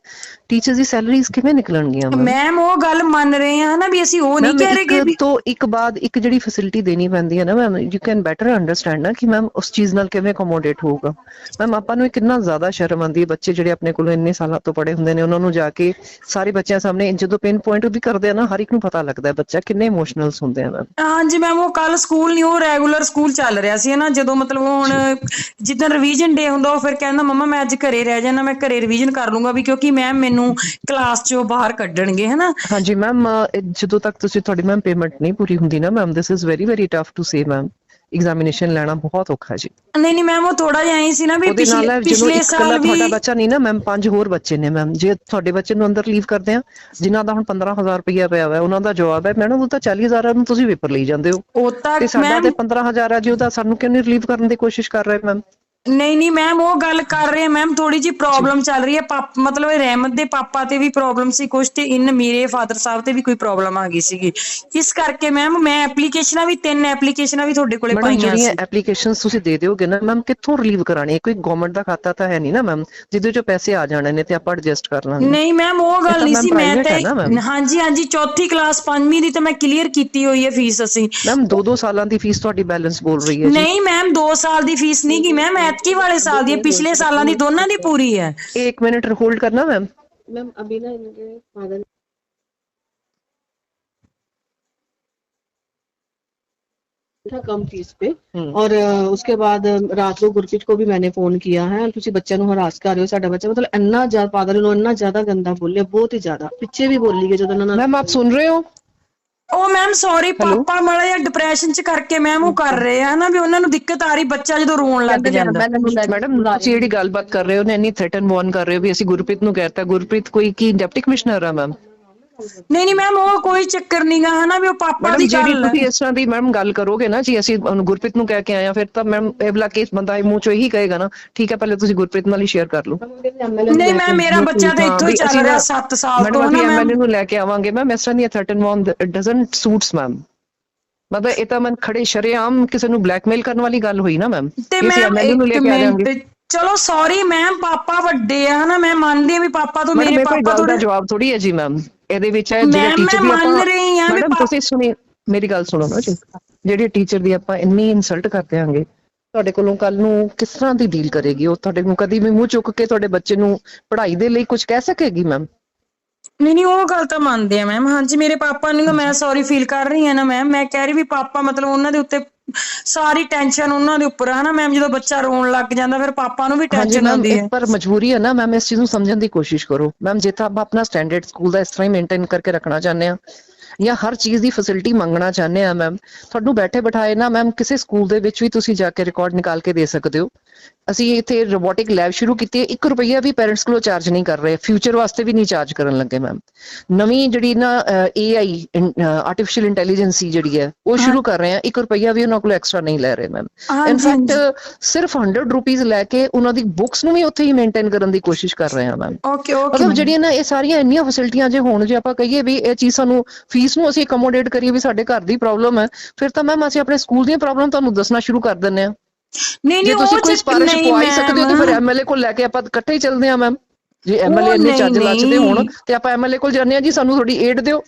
ਟੀਚਰਸ ਦੀ ਸੈਲਰੀਜ਼ ਕਿਵੇਂ ਨਿਕਲਣਗੀਆਂ ਮੈਮ? ਉਹ ਗੱਲ ਮੰਨ ਰਹੇ ਆ ਨਾ ਵੀ ਅਸੀਂ ਉਹ ਨਹੀਂ ਕਹਿ ਰਹੇ ਕਿ ਤੋਂ ਇੱਕ ਬਾਅਦ ਇੱਕ ਜਿਹੜੀ ਫੈਸਿਲਿਟੀ ਦੇਣੀ ਪੈਂਦੀ ਹੈ ਨਾ ma'am you can better understand ਨਾ ਕਿ ਮੈਮ ਉਸ ਚੀਜ਼ ਨਾਲ ਕਿਵੇਂ ਅਕੋਮੋਡੇਟ ਹੋਊਗਾ ਮੈਮ ਆਪਾਂ ਨੂੰ ਕਿੰਨਾ ਜ਼ਿਆਦਾ ਸ਼ਰਮ ਆਉਂਦੀ ਹੈ ਬੱਚੇ ਜਿਹੜੇ ਆਪਣੇ ਕੋਲੋਂ ਇੰਨੇ ਸਾਲਾਂ ਤੋਂ ਪੜ੍ਹੇ ਹੁੰਦੇ ਨੇ ਉਹਨਾਂ ਨੂੰ ਜਾ ਕੇ ਸਾਰੇ ਬੱਚਿਆਂ ਸਾਹਮਣੇ ਜਦੋਂ ਪਿਨ ਪੁਆਇੰਟ ਵੀ ਕਰਦੇ ਆ ਨਾ ਹਰ ਇੱਕ ਨੂੰ ਪਤਾ ਲੱਗਦਾ ਹੈ ਬੱਚਾ ਕਿੰਨੇ ਇਮੋਸ਼ਨਲਸ ਹੁੰਦੇ ਆ ਮੈਮ ਹਾਂਜੀ ਮੈਮ ਉਹ ਕੱਲ ਸਕੂਲ ਨਹੀਂ ਉਹ ਰੈਗੂਲਰ ਸਕੂਲ ਚੱਲ ਰਿਹਾ ਸੀ ਨਾ ਜਦੋਂ ਮਤਲਬ ਹੁਣ ਜਿੱਦਾਂ ਰਿਵੀਜ਼ਨ ਡੇ ਹੁੰਦਾ ਉਹ ਫਿਰ ਕਹਿੰਦਾ ਮੰਮਾ ਮੈਂ ਅੱਜ ਘਰੇ ਰਹਿ ਜਾਣਾ ਮੈਂ ਘਰੇ ਰਿਵੀਜ਼ਨ ਕਰ ਲੂੰਗਾ ਵੀ ਕਿਉਂਕਿ ਮੈਮ ਮੈਨੂੰ ਕਲਾਸ ਚੋਂ ਬਾਹਰ ਕੱਢਣਗੇ ਹਨਾ ਹਾਂਜੀ ਮੈਮ ਜਦੋਂ ਤੱਕ ਤੁਸੀਂ ਤੁਹਾਡੀ ਮੈਮ ਪੇਮੈਂਟ ਨਹੀਂ ਪੂਰੀ ਹੁੰਦੀ ਨਾ ma'am this is very very tough to say ma'am examination ਲੈਣਾ ਬਹੁਤ ਔਖਾ ਜੀ। ਨਹੀਂ ਨਹੀਂ ਮੈਮ ਉਹ ਥੋੜਾ ਜਿਹਾ ਐਂ ਸੀ ਨਾ ਵੀ ਪਿਛਲੇ ਪਿਛਲੇ ਸਾਲ ਵੀ ਤੁਹਾਡਾ ਬੱਚਾ ਨਹੀਂ ਨਾ ਮੈਮ ਪੰਜ ਹੋਰ ਬੱਚੇ ਨੇ ਮੈਮ। ਜੇ ਤੁਹਾਡੇ ਬੱਚੇ ਨੂੰ ਅੰਦਰ ਲੀਵ ਕਰਦੇ ਆ ਜਿਨ੍ਹਾਂ ਦਾ ਹੁਣ 15000 ਰੁਪਇਆ ਪਿਆ ਹੋਇਆ ਉਹਨਾਂ ਦਾ ਜਵਾਬ ਹੈ ਮੈਡਮ ਉਹ ਤਾਂ 40000 ਨੂੰ ਤੁਸੀਂ ਪੇਪਰ ਲਈ ਜਾਂਦੇ ਹੋ। ਉਹ ਤਾਂ ਸਾਡਾ ਤੇ 15000 ਆ ਜੀ ਉਹਦਾ ਸਾਨੂੰ ਕਿਉਂ ਨਹੀਂ ਰਿਲੀਵ ਕਰਨ ਦੀ ਕੋਸ਼ਿਸ਼ ਕਰ ਰਹੇ ਮੈਮ? ਨਹੀਂ ਨਹੀਂ ਮੈਮ ਉਹ ਗੱਲ ਕਰ ਰਹੇ ਮੈਮ ਥੋੜੀ ਜੀ ਪ੍ਰੋਬਲਮ ਚੱਲ ਰਹੀ ਹੈ। ਪਾਪ ਮਤਲਬ ਇਹ ਰਹਿਮਤ ਦੇ ਪਾਪਾ ਤੇ ਵੀ ਪ੍ਰੋਬਲਮ ਸੀ ਕੁਝ ਤੇ ਇਨ ਮੇਰੇ ਫਾਦਰ ਸਾਹਿਬ ਤੇ ਵੀ ਕੋਈ ਪ੍ਰੋਬਲਮ ਆ ਗਈ ਸੀਗੀ। ਇਸ ਕਰਕੇ ਮੈਮ ਮੈਂ ਐਪਲੀਕੇਸ਼ਨਾਂ ਵੀ ਤਿੰਨ ਐਪਲੀਕੇਸ਼ਨਾਂ ਵੀ ਤੁਹਾਡੇ ਕੋਲੇ ਪਾਈਆਂ ਜਿਹੜੀਆਂ ਸੀ। ਐਪਲੀਕੇਸ਼ਨਸ ਤੁਸੀਂ ਦੇ ਦਿਓਗੇ ਨਾ ਮੈਮ ਕਿੱਥੋਂ ਰਿਲੀਵ ਕਰਾਣੀ ਹੈ ਕੋਈ ਗਵਰਨਮੈਂਟ ਦਾ ਖਾਤਾ ਤਾਂ ਹੈ ਨਹੀਂ ਨਾ ਮੈਮ ਜਿਹਦੇ ਚੋਂ ਪੈਸੇ ਆ ਜਾਣੇ ਨੇ ਤੇ ਆਪਾਂ ਐਡਜਸਟ ਕਰ ਲਾਂਗੇ। ਨਹੀਂ ਮੈਮ ਉਹ ਗੱਲ ਨਹੀਂ ਸੀ ਮੈਂ ਤਾਂ। ਹਾਂਜੀ ਹਾਂਜੀ ਚੌਥੀ ਕਲਾਸ ਪੰਜਵੀਂ ਦੀ ਤਾਂ ਮੈਂ ਕਲੀਅਰ ਕੀਤੀ ਹੋਈ ਹੈ ਫੀਸ ਅਸੀਂ। ਮੈਮ 2-2 ਸਾਲਾਂ ਦੀ ਫੀਸ ਤੁਹਾਡੀ ਬੈਲੈਂਸ ਬੋਲ ਰਹੀ ਹੈ ਜੀ। ਨਹੀਂ ਮੈਮ 2 ਸਾਲ ਦੀ ਫੀਸ ਨਹੀਂ ਗੀ ਮੈਮ ਐਤਕੀ ਵਾਲੇ ਸਾਲ ਦੀ ਹੈ, ਪਿਛਲੇ ਸਾਲਾਂ ਦੀ ਦੋਨਾਂ ਦੀ ਪੂਰੀ ਹੈ एक मिनट होल्ड करना मैम मैम अभी ना इनके फादर था कम फीस पे हम्म। और अ, उसके बाद अ, रात को गुरप्रीत को भी मैंने फोन किया है ਤੁਸੀਂ ਬੱਚਿਆਂ ਨੂੰ ਹਰਾਸ ਕਰ ਰਹੇ ਹੋ ਸਾਡਾ ਬੱਚਾ ਮਤਲਬ ਇੰਨਾ ਜ਼ਿਆਦਾ ਪਾਗਲ ਨੂੰ ਇੰਨਾ ਜ਼ਿਆਦਾ ਗੰਦਾ ਬੋਲਿਆ ਬਹੁਤ ਹੀ ਜ਼ਿਆਦਾ ਪਿੱਛੇ ਵੀ ਬੋਲੀ ਗਈ ਜਦੋਂ ਉਹਨਾਂ ਨਾਲ ਮੈਮ ਆਪ ਸੁਣ ਰਹੇ ਹੋ ਉਹ ਮੈਮ ਸੌਰੀ ਪਾਪਾ ਮਾੜਾ ਜਿਹਾ ਡਿਪਰੈਸ਼ਨ ਚ ਕਰਕੇ ਮੈਮ ਉਹ ਕਰ ਰਹੇ ਆ ਨਾ ਵੀ ਉਹਨਾਂ ਨੂੰ ਦਿੱਕਤ ਆ ਰਹੀ ਬੱਚਾ ਜਦੋਂ ਰੋਣ ਲੱਗ ਜਾਂਦਾ ਮੈਡਮ ਤੁਸੀਂ ਜਿਹੜੀ ਗੱਲਬਾਤ ਕਰ ਰਹੇ ਹੋ ਨੇ ਇੰਨੀ ਥ੍ਰੈਟਨ ਵਾਰਨ ਕਰ ਰਹੇ ਹੋ ਵੀ ਅਸੀਂ ਗੁਰਪ੍ਰੀਤ ਨੂੰ ਕਹਿਤਾ ਗੁਰਪ੍ਰੀਤ ਕੋਈ ਕੀ ਡਿਪਟੀ ਕਮਿਸ਼ਨਰ ਆ ਮੈਮ ਨਹੀਂ ਨਹੀਂ ਮੈਮ ਉਹ ਕੋਈ ਚੱਕਰ ਨਹੀਂਗਾ ਹਨਾ ਵੀ ਉਹ ਪਾਪਾ ਦੀ ਗੱਲ ਹੈ। ਤੁਸੀਂ ਇਸ ਤਰ੍ਹਾਂ ਦੀ ਮੈਮ ਗੱਲ ਕਰੋਗੇ ਨਾ ਜੀ ਅਸੀਂ ਉਹਨੂੰ ਗੁਰਪ੍ਰੀਤ ਨੂੰ ਕਹਿ ਕੇ ਆਏ ਆ ਫਿਰ ਤਾਂ ਮੈਮ ਇਹ ਵਾਲਾ ਕੇਸ ਬੰਦਾ ਇਹ ਮੂੰਹ ਚੋਂ ਇਹੀ ਕਹੇਗਾ ਨਾ ਠੀਕ ਹੈ ਪਹਿਲੇ ਤੁਸੀਂ ਗੁਰਪ੍ਰੀਤ ਨਾਲ ਹੀ ਸ਼ੇਅਰ ਕਰ ਲਓ। ਨਹੀਂ ਮੈਂ ਮੇਰਾ ਬੱਚਾ ਤਾਂ ਇੱਥੋਂ ਹੀ ਚੱਲ ਰਿਹਾ 7 ਸਾਲ ਤੋਂ ਮੈਡਮ ਹਨਾ ਅਸੀਂ ਮੈਮ ਐਮਐਲਏ ਨੂੰ ਲੈ ਕੇ ਆਵਾਂਗੇ ਮੈਮ ਇਸ ਤਰ੍ਹਾਂ ਦੀ threaten warn doesn't suits ma'am. ਮਤਲਬ ਇਹ ਤਾਂ ਮੈਂ ਖੜੇ ਸ਼ਰੇਆਮ ਕਿਸੇ ਨੂੰ ਬਲੈਕਮੇਲ ਕਰਨ ਵਾਲੀ ਗੱਲ ਹੋਈ ਨਾ ਮੈਮ। ਤੇ ਅਸੀਂ ਮੈਮ ਐਮਐਲਏ ਨੂੰ ਲੈ ਕੇ ਆ ਜਾਵਾਂਗੇ ਚਲੋ ਸੌਰੀ ਮੈਮ ਪਾਪਾ ਵੱਡੇ ਆ ਹਨਾ ਮੈਂ ਮੰਨਦੀ ਆ ਵੀ ਪਾਪਾ ਤੋਂ ਮੇਰੇ ਪਾਪਾ ਤੋਂ ਜਵਾਬ ਥੋੜੀ ਹੈ ਜੀ ਮੈਮ। ਇਹਦੇ ਵਿੱਚ ਹੈ ਜਿਹੜੇ ਟੀਚਰ ਮੈਂ ਦੀ ਮੰਨ ਆਪਾਂ ਰਹੀ ਹਾਂ ਵੀ ਮੈਡਮ ਤੁਸੀਂ ਸੁਣੀ ਮੇਰੀ ਗੱਲ ਸੁਣੋ ਨਾ ਜੀ। ਜਿਹੜੀ ਟੀਚਰ ਦੀ ਆਪਾਂ ਇੰਨੀ ਇਨਸਲਟ ਕਰ ਦਿਆਂਗੇ ਤੁਹਾਡੇ ਕੋਲੋਂ ਕੱਲ ਨੂੰ ਕਿਸ ਤਰ੍ਹਾਂ ਦੀ ਡੀਲ ਕਰੇਗੀ? ਉਹ ਤੁਹਾਡੇ ਨੂੰ ਕਦੀ ਵੀ ਮੂੰਹ ਚੁੱਕ ਕੇ ਤੁਹਾਡੇ ਬੱਚੇ ਨੂੰ ਪੜ੍ਹਾਈ ਦੇ ਲਈ ਕੁਝ ਕਹਿ ਸਕੇਗੀ ਮੈਮ ਨਹੀਂ ਨਹੀਂ ਉਹ ਗੱਲ ਤਾਂ ਮੰਨਦੇ ਆ ਮੈਮ। ਹਾਂਜੀ ਮੇਰੇ ਪਾਪਾ ਨੂੰ ਮੈਂ ਸੌਰੀ ਫੀਲ ਕਰ ਰਹੀ ਹਾਂ ਨਾ ਮੈਮ। ਮੈਂ ਕਹਿ ਰਹੀ ਵੀ ਪਾਪਾ ਮਤਲਬ ਉਹਨਾਂ ਦੇ ਉੱਤੇ ਸਾਰੀ ਟੈਨਸ਼ਨ ਉਹਨਾਂ ਦੇ ਉੱਪਰ ਹੈ ਨਾ ਮੈਮ? ਜਦੋਂ ਬੱਚਾ ਰੋਣ ਲੱਗ ਜਾਂਦਾ ਫਿਰ ਪਾਪਾ ਨੂੰ ਵੀ ਟੈਨਸ਼ਨ ਆਉਂਦੀ ਹੈ। ਪਰ ਮਜਬੂਰੀ ਹੈ ਨਾ ਮੈਮ ਇਸ ਚੀਜ਼ ਨੂੰ ਸਮਝਣ ਦੀ ਕੋਸ਼ਿਸ਼ ਕਰੋ। ਮੈਮ ਜੇ ਤਾਂ ਆਪਾਂ ਆਪਣਾ ਸਟੈਂਡਰਡ ਸਕੂਲ ਦਾ ਇਸ ਤਰ੍ਹਾਂ ਹੀ ਮੇਨਟੇਨ ਕਰਕੇ ਰੱਖਣਾ ਚਾਹੁੰਦੇ ਆ ਜਾਂ ਹਰ ਚੀਜ਼ ਦੀ ਫੈਸਿਲਿਟੀ ਮੰਗਣਾ ਚਾਹੁੰਦੇ ਆ ਮੈਮ ਤੁਹਾਨੂੰ ਬੈਠੇ ਬਿਠਾਏ ਨਾ ਮੈਮ ਕਿਸੇ ਸਕੂਲ ਦੇ ਵਿੱਚ ਵੀ ਤੁਸੀਂ ਜਾ ਕੇ ਰਿਕਾਰਡ ਨਿਕਾਲ ਕੇ ਦੇ ਸਕਦੇ ਹੋ। ਅਸੀਂ ਇੱਥੇ ਰੋਬੋਟਿਕ ਲੈਬ ਸ਼ੁਰੂ ਕੀਤੀ ਹੈ। 1 ਰੁਪਈਆ ਵੀ ਪੈਰੈਂਟਸ ਕੋਲੋਂ ਚਾਰਜ ਨਹੀਂ ਕਰ ਰਹੇ। ਫਿਊਚਰ ਵਾਸਤੇ ਵੀ ਨਹੀਂ ਚਾਰਜ ਕਰਨ ਲੱਗੇ ਮੈਮ ਨਵੀਂ ਜਿਹੜੀ ਨਾ AI ਆਰਟੀਫੀਸ਼ੀਅਲ ਇੰਟੈਲੀਜੈਂਸੀ ਜਿਹੜੀ ਹੈ ਉਹ ਸ਼ੁਰੂ ਕਰ ਰਹੇ ਆ 1 ਰੁਪਈਆ ਵੀ ਉਹਨਾਂ ਕੋਲੋਂ ਐਕਸਟਰਾ ਨਹੀਂ ਲੈ ਰਹੇ ਮੈਮ ਇਨਫੈਕਟ ਸਿਰਫ 100 ਰੁਪੀਸ ਲੈ ਕੇ ਉਹਨਾਂ ਦੀ ਬੁੱਕਸ ਨੂੰ ਵੀ ਉੱਥੇ ਹੀ ਮੇਨਟੇਨ ਕਰਨ ਦੀ ਕੋਸ਼ਿਸ਼ ਕਰ ਰਹੇ ਹਾਂ ਮੈਮ ਓਕੇ ਓਕੇ ਮਤਲਬ ਜਿਹੜੀਆਂ ਨਾ ਇਹ ਸਾਰੀਆਂ ਇੰਨੀਆਂ ਫੈਸਿਲਿਟੀਆਂ ਜੇ ਹੋਣ ਜੇ ਆਪਾਂ ਕਹੀਏ ਵੀ ਇਹ ਚੀਜ਼ ਸਾਨੂੰ ਫੀਸ ਨੂੰ ਅਸੀਂ ਅਕਮੋਡੇਟ ਕਰੀਏ ਵੀ ਸਾਡੇ ਘਰ ਦੀ ਪ੍ਰੋਬਲਮ ਹੈ ਫਿਰ ਤਾਂ ਮੈਮ ਅਸੀਂ ਆਪਣੇ ਸਕੂਲ ਦੀਆਂ ਪ੍ਰੋਬਲਮ ਤੁਹਾਨੂੰ ਦੱਸਣਾ ਸ਼ੁਰੂ ਕਰ ਦਿੰਨੇ ਆ ਨਹੀਂ ਜੇ ਨਹੀਂ ਤੁਸੀਂ ਉਹ ਕੋਈ ਨਹੀਂ ਪਵਾਈ ਸਕਦੇ ਹੋ ਤੇ ਫਿਰ ਐਮਐਲਏ ਕੋਲ ਲੈ ਕੇ ਆਪਾਂ ਇਕੱਠੇ ਹੀ ਚੱਲਦੇ ਆ ਮੈਮ ਜੇ ਐਮਐਲਏ ਇੰਨੇ ਚੱਜ ਲੱਚਦੇ ਹੋਣ। ਤੇ ਆਪਾਂ ਐਮਐਲਏ ਕੋਲ ਜਾਂਦੇ ਆ ਜੀ ਸਾਨੂੰ ਥੋੜੀ ਏਡ ਦਿਓ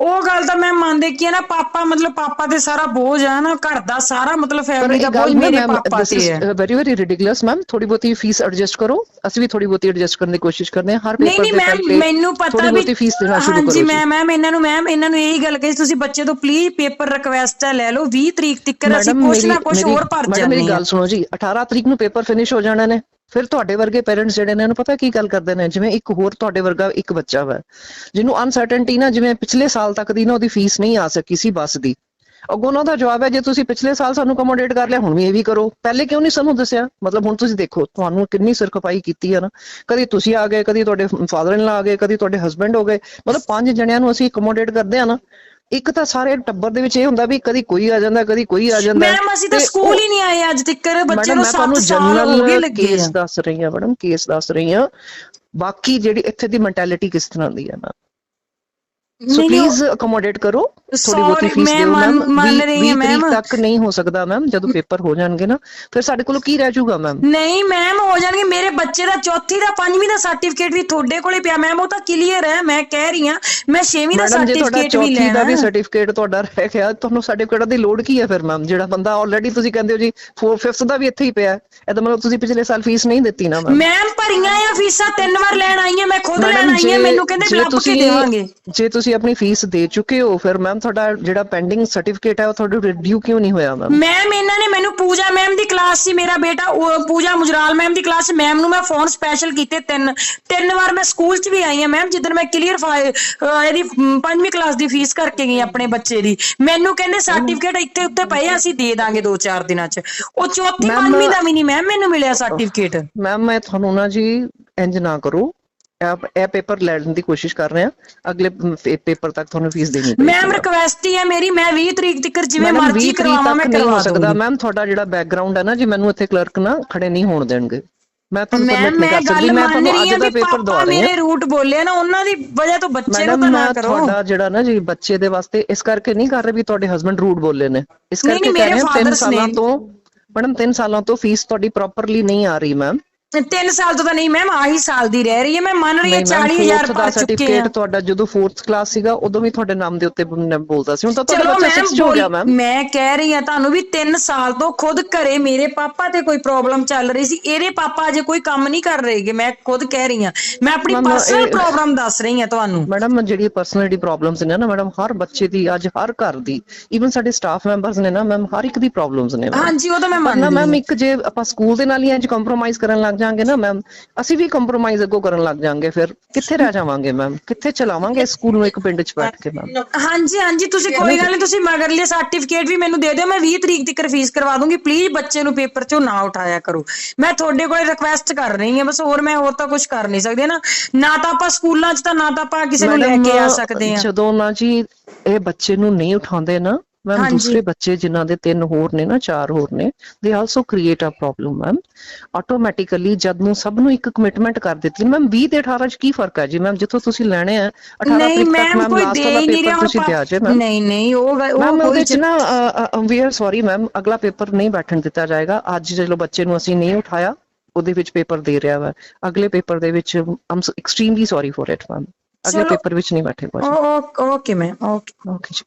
ਉਹ ਗੱਲ ਤਾਂ ਮੈਂ ਮੰਨਦੇ ਕਿ ਨਾ ਪਾਪਾ ਮਤਲਬ ਪਾਪਾ ਤੇ ਸਾਰਾ ਬੋਝ ਆ ਨਾ ਘਰ ਦਾ ਸਾਰਾ ਮਤਲਬ ਫੈਮਿਲੀ ਦਾ ਬੋਝ ਮੇਰੇ ਮੈਮ ਪਾਪਾ ਤੇ ਹੈ। ਵੈਰੀ ਵੈਰੀ ਰਿਡਿਕੂਲਸ ਮੈਮ ਥੋੜੀ ਬਹੁਤੀ ਫੀਸ ਐਡਜਸਟ ਕਰੋ। ਅਸੀਂ ਵੀ ਥੋੜੀ ਬਹੁਤੀ ਐਡਜਸਟ ਕਰਨ ਦੀ ਕੋਸ਼ਿਸ਼ ਕਰਦੇ ਹਾਂ। ਹਰ ਪੇਪਰ ਨਹੀਂ ਦੇ ਮੈਮ ਪਹਿਲੇ ਮੈਨੂੰ ਪਤਾ ਥੋੜੀ ਵੀ ਬਹੁਤੀ ਫੀਸ ਦੇਣਾ ਸ਼ੁਰੂ ਕਰੋ ਹਾਂਜੀ ਜੀ। ਮੈਂ ਮੈਮ ਇਹਨਾਂ ਨੂੰ ਮੈਮ ਇਹਨਾਂ ਨੂੰ ਇਹੀ ਗੱਲ ਕਹੀ ਤੁਸੀਂ ਬੱਚੇ ਤੋਂ ਪਲੀਜ਼ ਪੇਪਰ ਰਿਕਵੈਸਟ ਲੈ ਲਓ। 20 ਤਰੀਕ ਤੱਕ ਅਸੀਂ ਕੁਛ ਨਾ ਮੇਰੀ- ਹੋਰ ਭਰ ਮੈਡਮ ਮੇਰੀ ਹਾਂ। ਗੱਲ ਸੁਣੋ ਜੀ। 18 ਤਰੀਕ ਨੂੰ ਪੇਪਰ ਫਿਨਿਸ਼ ਹੋ ਜਾਣਾ ਨੇ। ਫਿਰ ਤੁਹਾਡੇ ਵਰਗੇ ਪੇਰੈਂਟਸ ਜਿਹੜੇ ਨੇ, ਉਹਨੂੰ ਪਤਾ ਕੀ ਗੱਲ ਕਰਦੇ ਨੇ? ਜਿਵੇਂ ਇੱਕ ਹੋਰ ਤੁਹਾਡੇ ਵਰਗਾ ਇੱਕ ਬੱਚਾ ਵਾ, ਜਿਹਨੂੰ ਅਨਸਰਟਨਟੀ ਨਾ, ਜਿਵੇਂ ਪਿਛਲੇ ਸਾਲ ਤੱਕ ਦੀ ਨਾ ਉਹਦੀ ਫੀਸ ਨਹੀਂ ਆ ਸਕੀ ਸੀ ਬੱਸ ਦੀ। ਅੱਗੋਂ ਉਹਨਾਂ ਦਾ ਜਵਾਬ ਹੈ, ਜੇ ਤੁਸੀਂ ਪਿਛਲੇ ਸਾਲ ਸਾਨੂੰ ਕਮੋਡੇਟ ਕਰ ਲਿਆ, ਹੁਣ ਵੀ ਇਹ ਵੀ ਕਰੋ। ਪਹਿਲੇ ਕਿਉਂ ਨਹੀਂ ਸਾਨੂੰ ਦੱਸਿਆ? ਮਤਲਬ ਹੁਣ ਤੁਸੀਂ ਦੇਖੋ, ਤੁਹਾਨੂੰ ਕਿੰਨੀ ਸਿਰਖਪਾਈ ਕੀਤੀ ਹੈ ਨਾ। ਕਦੀ ਤੁਸੀਂ ਆ ਗਏ, ਕਦੀ ਤੁਹਾਡੇ ਫਾਦਰ ਇਨ ਲਾ ਆ ਗਏ, ਕਦੀ ਤੁਹਾਡੇ ਹਸਬੰਡ ਹੋ ਗਏ। ਮਤਲਬ ਪੰਜ ਜਣਿਆਂ ਨੂੰ ਅਸੀਂ ਕਮੋਡੇਟ ਕਰਦੇ ਆ ਨਾ। ਇੱਕ ਤਾਂ ਸਾਰੇ ਟੱਬਰ ਦੇ ਵਿੱਚ ਇਹ ਹੁੰਦਾ ਵੀ ਕਦੀ ਕੋਈ ਆ ਜਾਂਦਾ ਕਦੀ ਕੋਈ ਆ ਜਾਂਦਾ। ਮੈਮ ਅਸੀਂ ਤਾਂ ਸਕੂਲ ਹੀ ਨਹੀਂ ਆਏ ਅੱਜ ਤੱਕ ਬੱਚੇ ਮੈਡਮ ਨੂੰ ਮੈਂ 7 ਤੁਹਾਨੂੰ ਸਾਲ ਹੋ ਗਏ ਜਨਰਲ ਲੱਗੇ ਕੇਸ ਆ। ਦੱਸ ਰਹੀ ਹਾਂ ਮੈਡਮ ਕੇਸ ਦੱਸ ਰਹੀ ਹਾਂ। ਬਾਕੀ ਜਿਹੜੀ ਇੱਥੇ ਦੀ ਮੈਂਟੈਲਿਟੀ ਕਿਸ ਤਰ੍ਹਾਂ ਦੀ ਹੈ ਮੈਮ ਸੋ ਪਲੀਜ਼ ਅਕੋਮੋਡੇਟ ਕਰੋ ਥੋੜੀ ਬਹੁਤੀ ਫੀਸ ਦਿਓ ਮੈਮ ਮੰਨ- ਰਹੀ ਹਾਂ ਮੈਮ। ਤੱਕ ਨਹੀਂ ਹੋ ਸਕਦਾ ਮੈਮ ਜਦੋਂ ਪੇਪਰ ਹੋ ਜਾਣਗੇ ਨਾ ਫਿਰ ਸਾਡੇ ਕੋਲ ਕੀ ਰਹਿ ਜਾਊਗਾ ਮੈਮ ਨਹੀਂ ਮੈਮ ਹੋ ਜਾਣਗੇ ਮੇਰੇ ਬੱਚੇ ਦਾ ਚੌਥੀ ਦਾ ਪੰਜਵੀਂ ਦਾ ਸਰਟੀਫਿਕੇਟ ਵੀ ਤੁਹਾਡੇ ਕੋਲੇ ਪਿਆ ਮੈਮ ਉਹ ਤਾਂ ਕਲਿਅਰ ਹੈ ਮੈਂ ਕਹਿ ਰਹੀ ਹਾਂ ਮੈਂ ਛੇਵੀਂ ਦਾ ਸਰਟੀਫਿਕੇਟ ਵੀ ਚੌਥੀ ਦਾ ਲੈਣਾ ਵੀ। ਸਰਟੀਫਿਕੇਟ ਤੁਹਾਡਾ ਰਹਿ ਗਿਆ ਤੁਹਾਨੂੰ ਸਰਟੀਫਿਕੇਟ ਦੀ ਲੋੜ ਕੀ ਹੈ ਫਿਰ ਮੈਮ ਜਿਹੜਾ ਬੰਦਾ ਆਲਰੇਡੀ ਤੁਸੀਂ ਕਹਿੰਦੇ ਹੋ ਜੀ 4 5th ਦਾ ਵੀ ਇੱਥੇ ਹੀ ਪਿਆ। ਇਹਦਾ ਮਤਲਬ ਤੁਸੀਂ ਪਿਛਲੇ ਸਾਲ ਫੀਸ ਨਹੀਂ ਦਿੱਤੀ ਨਾ ਮੈਮ ਮੈਮ ਭਰੀਆਂ ਆ ਫੀਸਾਂ ਤਿੰਨ ਵਾਰ ਲੈਣ ਆਈਆਂ ਮੈਂ ਖੁਦ ਲੈਣ ਆਈ ਮੈਨੂੰ ਕਹਿੰਦੇ ਲੱਭ ਕੇ ਦੇਵਾਂਗੇ ਜੇ ਤੁਸੀਂ ਆਪਣੀ ਫੀਸ ਦੇ ਚੁੱਕੇ ਹੋ ਫਿਰ ਮੈਮ ਤੁਹਾਡਾ ਜਿਹੜਾ ਪੈਂਡਿੰਗ ਸਰਟੀਫਿਕੇਟ ਹੈ ਉਹ ਤੁਹਾਡਾ ਰਿਵਿਊ ਕਿਉਂ ਨਹੀਂ ਹੋਇਆ ਮੈਮ ਮੈਮ ਇਹਨਾਂ ਨੇ ਮੈਨੂੰ ਪੂਜਾ ਮੈਮ ਦੀ ਕਲਾਸ ਸੀ ਮੇਰਾ ਬੇਟਾ ਪੂਜਾ ਮੁਜਰਾਲ ਮੈਮ ਦੀ ਕਲਾਸ ਮੈਮ ਨੂੰ ਮੈਂ ਫੋਨ ਸਪੈਸ਼ਲ ਕੀਤੇ ਤਿੰਨ ਤਿੰਨ ਵਾਰ ਮੈਂ ਸਕੂਲ 'ਚ ਵੀ ਆਈ ਹਾਂ ਮੈਮ ਜਿੱਦਣ ਮੈਂ ਕਲੀਅਰ ਇਹਦੀ ਪੰਜਵੀਂ ਕਲਾਸ ਦੀ ਫੀਸ ਕਰਕੇ ਗਈ ਆਪਣੇ ਬੱਚੇ ਦੀ। ਮੈਨੂੰ ਕਹਿੰਦੇ ਸਰਟੀਫਿਕੇਟ ਇੱਥੇ ਉੱਤੇ ਪਏ ਆ, ਅਸੀਂ ਦੇ ਦਾਂਗੇ 2-4 ਦਿਨਾਂ 'ਚ। ਉਹ ਚੌਥੀ ਪੰਜਵੀਂ ਦਾ ਵੀ ਨਹੀਂ ਮੈਮ ਮੈਨੂੰ ਮਿਲਿਆ ਸਰਟੀਫਿਕੇਟ ਮੈਮ ਮੈਂ ਤੁਹਾਨੂੰ ਨਾ ਜੀ ਇੰਜ ਨਾ ਕਰੋ। ਇਹ ਪੇਪਰ ਲੈਣ ਦੀ ਕੋਸ਼ਿਸ਼ ਕਰ ਰਹੇ ਹਾਂ। ਅਗਲੇ ਪੇਪਰ ਤੱਕ ਤੁਹਾਨੂੰ ਫੀਸ ਦੇਣੀ ਪਏਗੀ। ਮੈਮ ਰਿਕਵੈਸਟ ਹੀ ਹੈ ਮੇਰੀ ਮੈਂ 20 ਤਰੀਕ ਤੱਕ ਜਿਵੇਂ ਮਰਜ਼ੀ 20 ਤਰੀਕ ਕਰਵਾਵਾਂ ਮੈਂ ਕਰਵਾ ਸਕਦਾ। ਮੈਮ ਤੁਹਾਡਾ ਜਿਹੜਾ ਬੈਕਗ੍ਰਾਉਂਡ ਹੈ ਨਾ ਜੀ ਮੈਨੂੰ ਇੱਥੇ ਕਲਰਕ ਨਾ ਖੜੇ ਨਹੀਂ ਹੋਣ ਦੇਣਗੇ। ਮੈਂ ਤੁਹਾਨੂੰ ਪਰਮਿਟ ਨਹੀਂ ਕਰ ਸਕਦੀ। ਮੈਂ ਤੁਹਾਨੂੰ ਅੱਜ ਦਾ ਪੇਪਰ ਦਵਾ ਰਹੀ ਮੇਰੇ ਹਾਂ ਰੂਟ ਬੋਲੇ ਨਾ ਉਹਨਾਂ ਦੀ ਵਜ੍ਹਾ ਤੋਂ ਬੱਚੇ ਨੂੰ ਤਾਂ ਨਾ ਕਰੋ। ਤੁਹਾਡਾ ਜਿਹੜਾ ਨਾ ਜੀ ਬੱਚੇ ਦੇ ਵਾਸਤੇ ਇਸ ਕਰਕੇ ਨਹੀਂ ਕਰ ਰਹੀ ਵੀ ਤੁਹਾਡੇ ਹਸਬੰਡ ਰੂਡ ਬੋਲੇ ਨੇ। ਇਸ ਕਰਕੇ ਕਹਿ ਰਹੇ ਮੇਰੇ ਹਾਂ 3 fathers ਸਾਲਾਂ। ਤੋਂ ਮੈਡਮ 3 ਸਾਲਾਂ ਤੋਂ ਫੀਸ ਤੁਹਾਡੀ ਪ੍ਰੋਪਰਲੀ ਨਹੀਂ ਆ ਰਹੀ ਮੈਮ 3 ਸਾਲ ਤੋਂ ਤਾਂ ਨਹੀਂ ਮੈਮ ਆਹੀ ਸਾਲ ਦੀ ਰਹਿ ਰਹੀ ਹੈ। ਮੈਂ ਮੰਨ ਰਹੀ ਹਾਂ ਨਹੀਂ ਮੈਮ 40000 ਦਾ ਭਰ ਚੁੱਕੇ ਸਰਟੀਫਿਕੇਟ ਤੁਹਾਡਾ ਜਦੋਂ 4th ਕਲਾਸ ਸੀਗਾ ਉਦੋਂ ਵੀ ਤੁਹਾਡੇ ਨਾਮ ਦੇ ਉੱਤੇ ਬੋਲਦਾ ਸੀ। ਹੁਣ ਤਾਂ ਤੁਹਾਡਾ ਬੱਚਾ ਮੈਮ 6 ਹੋ ਗਿਆ ਮੈਮ ਮੈਂ ਕਹਿ ਰਹੀ ਹਾਂ ਤੁਹਾਨੂੰ ਵੀ 3 ਸਾਲ ਤੋਂ ਖੁਦ ਘਰੇ ਮੇਰੇ ਪਾਪਾ ਤੇ ਕੋਈ ਪ੍ਰੋਬਲਮ ਚੱਲ ਰਹੀ ਸੀ। ਇਹਦੇ ਪਾਪਾ ਅਜੇ ਕੋਈ ਕੰਮ ਨਹੀਂ ਕਰ ਰਹੇਗੇ ਮੈਂ ਖੁਦ ਕਹਿ ਰਹੀ ਹਾਂ। ਮੈਂ ਆਪਣੀ ਪਰਸਨਲ ਪ੍ਰੋਬਲਮ ਦੱਸ ਰਹੀ ਹਾਂ ਤੁਹਾਨੂੰ। ਮੈਡਮ ਜਿਹੜੀ ਪਰਸਨੈਲਿਟੀ ਪ੍ਰੋਬਲਮਸ ਨੇ ਨਾ ਮੈਡਮ ਹਰ ਬੱਚੇ ਦੀ ਅੱਜ ਹਰ ਘਰ ਦੀ ਈਵਨ ਸਾਡੇ ਸਟਾਫ ਮੈਂਬਰਸ ਨੇ ਨਾ ਮੈਮ ਹਰ ਇੱਕ ਦੀ ਪ੍ਰੋਬਲਮਸ ਨੇ। ਹਾਂਜੀ ਉਹ ਤਾਂ ਮੈਂ ਮੰਨਦੀ ਮੈਮ ਹਾਂ। ਇੱਕ ਜੇ ਆਪਾਂ ਸਕੂਲ ਦੇ ਨਾਲ ਹੀ ਇੰਜ ਕੰਪਰੋਮਾਈਜ਼ ਕਰਨ ਲੱਗ ਜਾਾਂਗੇ ਨਾ ਮੈਮ ਅਸੀਂ ਵੀ ਕੰਪਰੋਮਾਈਜ਼ ਅੱਗੋਂ ਕਰਨ ਲੱਗ ਜਾਾਂਗੇ ਫਿਰ। ਕਿੱਥੇ ਰਹਿ ਜਾਵਾਂਗੇ ਮੈਮ ਕਿੱਥੇ ਚਲਾਵਾਂਗੇ? ਸਕੂਲ ਨੂੰ ਇੱਕ ਪਿੰਡ 'ਚ ਬੈਠ ਕੇ ਮੈਮ ਹਾਂਜੀ ਹਾਂਜੀ ਤੁਸੀਂ ਕੋਈ ਗੱਲ ਨਹੀਂ ਤੁਸੀਂ ਮਗਰਲੇ ਸਰਟੀਫਿਕੇਟ ਵੀ ਮੈਨੂੰ ਦੇ ਦਿਓ। ਮੈਂ 20 ਤਰੀਕ ਤੱਕ ਫੀਸ ਕਰਵਾ ਦੂੰਗੀ। ਪਲੀਜ਼ ਬੱਚੇ ਨੂੰ ਪੇਪਰ 'ਚੋਂ ਨਾ ਉਠਾਇਆ ਕਰੋ। ਮੈਂ ਤੁਹਾਡੇ ਕੋਲੇ ਰਿਕੁਐਸਟ ਕਰ ਰਹੀ ਹਾਂ ਬਸ ਹੋਰ ਮੈਂ ਹੋਰ ਤਾਂ ਕੁਝ ਕਰ ਨਹੀਂ ਸਕਦੀ ਨਾ। ਨਾ ਤਾਂ ਆਪਾਂ ਸਕੂਲਾਂ 'ਚ ਤਾਂ ਨਾ ਤਾਂ ਆਪਾਂ ਕਿਸੇ ਨੂੰ ਲੈ ਕੇ ਆ ਸਕਦੇ ਹਾਂ। ਜਦੋਂ ਨਾ ਜੀ ਇਹ ਬੱਚੇ ਨੂੰ ਨਹੀਂ ਉਠਾਉਂਦੇ ਨਾ ਮੈਮ। ਦੂਸਰੇ ਬੱਚੇ ਜਿਨ੍ਹਾਂ ਦੇ ਤਿੰਨ ਹੋਰ ਨੇ ਨਾ ਚਾਰ ਹੋਰ ਨੇ ਦੇ also create a problem ma'am automatically ਜਦ ਨੂੰ ਸਭ ਨੂੰ ਇੱਕ ਕਮਿਟਮੈਂਟ ਕਰ ਦਿੱਤੀ ਮੈਮ 20 ਤੇ 18 ਚ ਕੀ ਫ਼ਰਕ ਹੈ ਜੀ ਮੈਮ ਜਿੱਥੋਂ ਤੁਸੀਂ ਲੈਣੇ ਆ 18 ਨਹੀਂ ਤਰੀਕ ਤੱਕ ਮੈਮ ਕੋਈ ਲਾਸਟ ਦੇ ਪੇਪਰ ਤੁਸੀਂ ਦਿਆ ਜੇ ਮੈਮ ਨਹੀਂ ਨਹੀਂ ਉਹ ਉਹ ਕੋਈ ਚ ਨਾ ਵੀ ਆਰ ਸੌਰੀ ਮੈਮ ਅਗਲਾ ਪੇਪਰ ਨਹੀਂ ਬੈਠਣ ਦਿੱਤਾ ਜਾਏਗਾ। ਅੱਜ ਚਲੋ ਬੱਚੇ ਨੂੰ ਅਸੀਂ ਨਹੀਂ ਉਠਾਇਆ ਉਹਦੇ ਵਿੱਚ ਪੇਪਰ ਦੇ ਰਿਹਾ ਵਾ। ਅਗਲੇ ਪੇਪਰ ਦੇ ਵਿੱਚ ਆਮ extremely sorry for it ma'am ਅਗਲੇ। ਪੇਪਰ ਵਿੱਚ ਨਹੀਂ ਜੀ ਓ- ਓ- ਓਕੇ ਮੈਮ ਓਕੇ। ਓਕੇ ਜੀ।